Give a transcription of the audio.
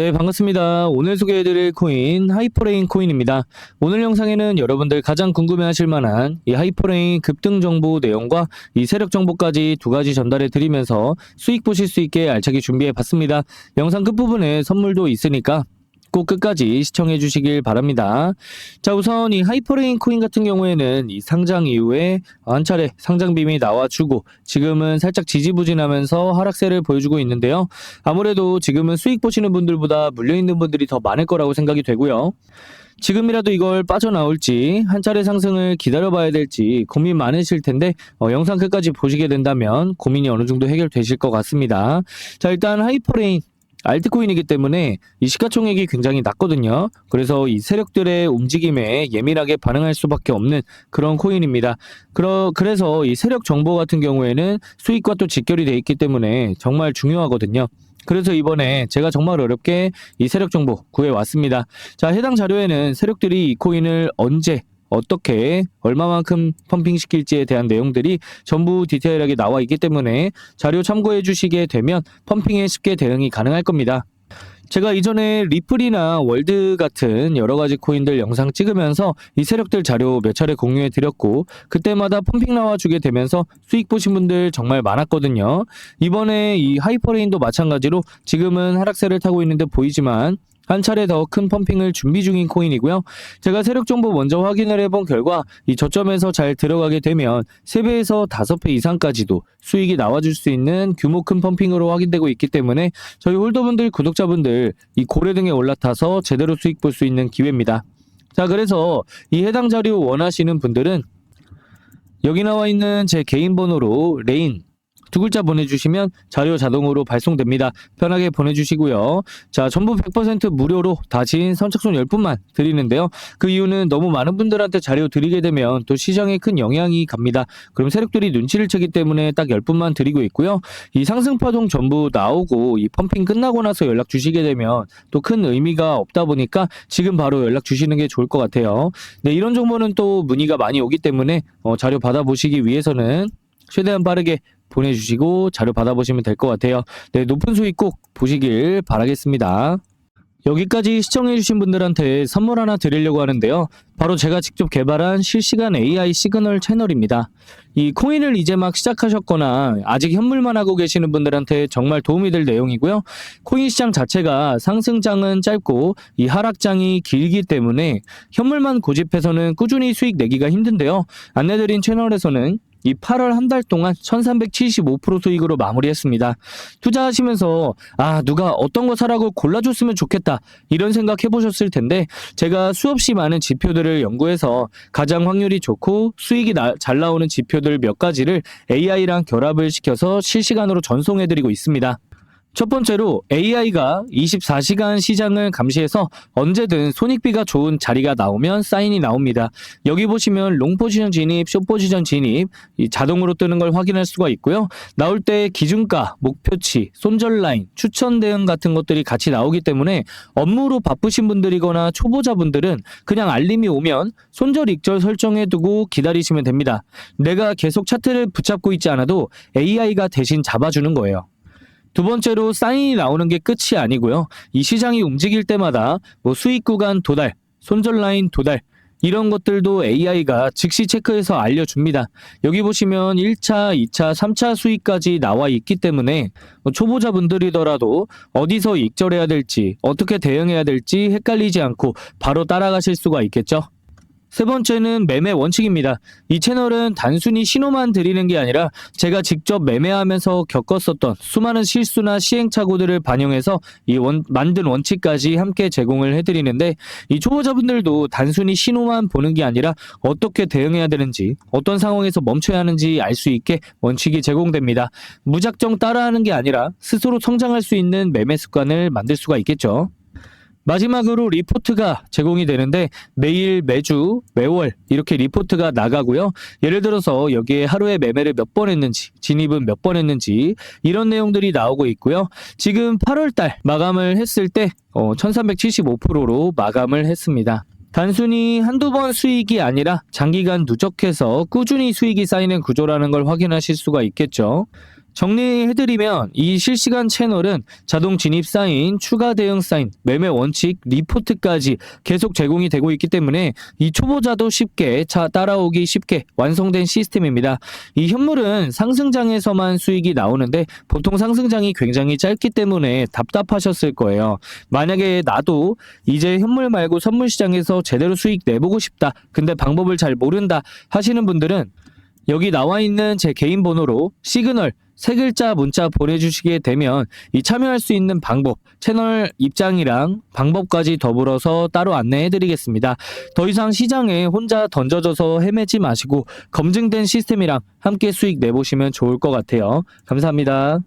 네, 반갑습니다. 오늘 소개해드릴 코인 하이퍼레인 코인입니다. 오늘 영상에는 여러분들 가장 궁금해하실 만한 이 하이퍼레인 급등 정보 내용과 이 세력 정보까지 두 가지 전달해 드리면서 수익 보실 수 있게 알차게 준비해 봤습니다. 영상 끝부분에 선물도 있으니까 꼭 끝까지 시청해 주시길 바랍니다. 자, 우선 이 하이퍼레인 코인 같은 경우에는 이 상장 이후에 한 차례 상장 빔이 나와주고 지금은 살짝 지지부진하면서 하락세를 보여주고 있는데요. 아무래도 지금은 수익 보시는 분들보다 물려있는 분들이 더 많을 거라고 생각이 되고요. 지금이라도 이걸 빠져나올지 한 차례 상승을 기다려봐야 될지 고민 많으실 텐데 어, 영상 끝까지 보시게 된다면 고민이 어느 정도 해결되실 것 같습니다. 자 일단 하이퍼레인 알트코인이기 때문에 이 시가총액이 굉장히 낮거든요. 그래서 이 세력들의 움직임에 예민하게 반응할 수밖에 없는 그런 코인입니다. 그러, 그래서 이 세력 정보 같은 경우에는 수익과 또 직결이 돼 있기 때문에 정말 중요하거든요. 그래서 이번에 제가 정말 어렵게 이 세력 정보 구해 왔습니다. 자, 해당 자료에는 세력들이 이 코인을 언제 어떻게 얼마만큼 펌핑 시킬지에 대한 내용들이 전부 디테일하게 나와 있기 때문에 자료 참고해 주시게 되면 펌핑에 쉽게 대응이 가능할 겁니다. 제가 이전에 리플이나 월드 같은 여러 가지 코인들 영상 찍으면서 이 세력들 자료 몇 차례 공유해 드렸고 그때마다 펌핑 나와 주게 되면서 수익 보신 분들 정말 많았거든요. 이번에 이 하이퍼레인도 마찬가지로 지금은 하락세를 타고 있는데 보이지만 한 차례 더 큰 펌핑을 준비 중인 코인이고요. 제가 세력 정보 먼저 확인을 해본 결과 이 저점에서 잘 들어가게 되면 3배에서 5배 이상까지도 수익이 나와줄 수 있는 규모 큰 펌핑으로 확인되고 있기 때문에 저희 홀더분들, 구독자분들 이 고래 등에 올라타서 제대로 수익 볼 수 있는 기회입니다. 자, 그래서 이 해당 자료 원하시는 분들은 여기 나와 있는 제 개인 번호로 레인 두 글자 보내주시면 자료 자동으로 발송됩니다. 편하게 보내주시고요. 자, 전부 100% 무료로 다진 선착순 10분만 드리는데요. 그 이유는 너무 많은 분들한테 자료 드리게 되면 또 시장에 큰 영향이 갑니다. 그럼 세력들이 눈치를 채기 때문에 딱 10분만 드리고 있고요. 이 상승파동 전부 나오고 이 펌핑 끝나고 나서 연락 주시게 되면 또 큰 의미가 없다 보니까 지금 바로 연락 주시는 게 좋을 것 같아요. 네, 이런 정보는 또 문의가 많이 오기 때문에 어, 자료 받아보시기 위해서는 최대한 빠르게 보내주시고 자료 받아보시면 될 것 같아요. 네, 높은 수익 꼭 보시길 바라겠습니다. 여기까지 시청해주신 분들한테 선물 하나 드리려고 하는데요. 바로 제가 직접 개발한 실시간 AI 시그널 채널입니다. 이 코인을 이제 막 시작하셨거나 아직 현물만 하고 계시는 분들한테 정말 도움이 될 내용이고요. 코인 시장 자체가 상승장은 짧고 이 하락장이 길기 때문에 현물만 고집해서는 꾸준히 수익 내기가 힘든데요. 안내드린 채널에서는 이 8월 한 달 동안 1375% 수익으로 마무리했습니다. 투자하시면서 아 누가 어떤 거 사라고 골라줬으면 좋겠다 이런 생각 해보셨을 텐데 제가 수없이 많은 지표들을 연구해서 가장 확률이 좋고 수익이 나, 잘 나오는 지표들 몇 가지를 AI랑 결합을 시켜서 실시간으로 전송해드리고 있습니다. 첫 번째로 AI가 24시간 시장을 감시해서 언제든 손익비가 좋은 자리가 나오면 사인이 나옵니다. 여기 보시면 롱 포지션 진입, 숏 포지션 진입 이 자동으로 뜨는 걸 확인할 수가 있고요. 나올 때 기준가, 목표치, 손절 라인, 추천 대응 같은 것들이 같이 나오기 때문에 업무로 바쁘신 분들이거나 초보자분들은 그냥 알림이 오면 손절 익절 설정해 두고 기다리시면 됩니다. 내가 계속 차트를 붙잡고 있지 않아도 AI가 대신 잡아주는 거예요. 두 번째로 사인이 나오는 게 끝이 아니고요. 이 시장이 움직일 때마다 뭐 수익 구간 도달, 손절 라인 도달, 이런 것들도 AI가 즉시 체크해서 알려줍니다. 여기 보시면 1차, 2차, 3차 수익까지 나와 있기 때문에 뭐 초보자분들이더라도 어디서 익절해야 될지, 어떻게 대응해야 될지 헷갈리지 않고 바로 따라가실 수가 있겠죠. 세 번째는 매매 원칙입니다. 이 채널은 단순히 신호만 드리는 게 아니라 제가 직접 매매하면서 겪었었던 수많은 실수나 시행착오들을 반영해서 이 원, 만든 원칙까지 함께 제공을 해드리는데 이 초보자분들도 단순히 신호만 보는 게 아니라 어떻게 대응해야 되는지 어떤 상황에서 멈춰야 하는지 알 수 있게 원칙이 제공됩니다. 무작정 따라하는 게 아니라 스스로 성장할 수 있는 매매 습관을 만들 수가 있겠죠. 마지막으로 리포트가 제공이 되는데 매일 매주 매월 이렇게 리포트가 나가고요. 예를 들어서 여기에 하루에 매매를 몇 번 했는지 진입은 몇 번 했는지 이런 내용들이 나오고 있고요. 지금 8월 달 마감을 했을 때 어, 1375%로 마감을 했습니다. 단순히 한두 번 수익이 아니라 장기간 누적해서 꾸준히 수익이 쌓이는 구조라는 걸 확인하실 수가 있겠죠. 정리해드리면 이 실시간 채널은 자동 진입 사인, 추가 대응 사인, 매매 원칙, 리포트까지 계속 제공이 되고 있기 때문에 이 초보자도 쉽게 차 따라오기 쉽게 완성된 시스템입니다. 이 현물은 상승장에서만 수익이 나오는데 보통 상승장이 굉장히 짧기 때문에 답답하셨을 거예요. 만약에 나도 이제 현물 말고 선물 시장에서 제대로 수익 내보고 싶다. 근데 방법을 잘 모른다 하시는 분들은 여기 나와 있는 제 개인 번호로 시그널 세 글자 문자 보내주시게 되면 이 참여할 수 있는 방법, 채널 입장이랑 방법까지 더불어서 따로 안내해드리겠습니다. 더 이상 시장에 혼자 던져져서 헤매지 마시고 검증된 시스템이랑 함께 수익 내보시면 좋을 것 같아요. 감사합니다.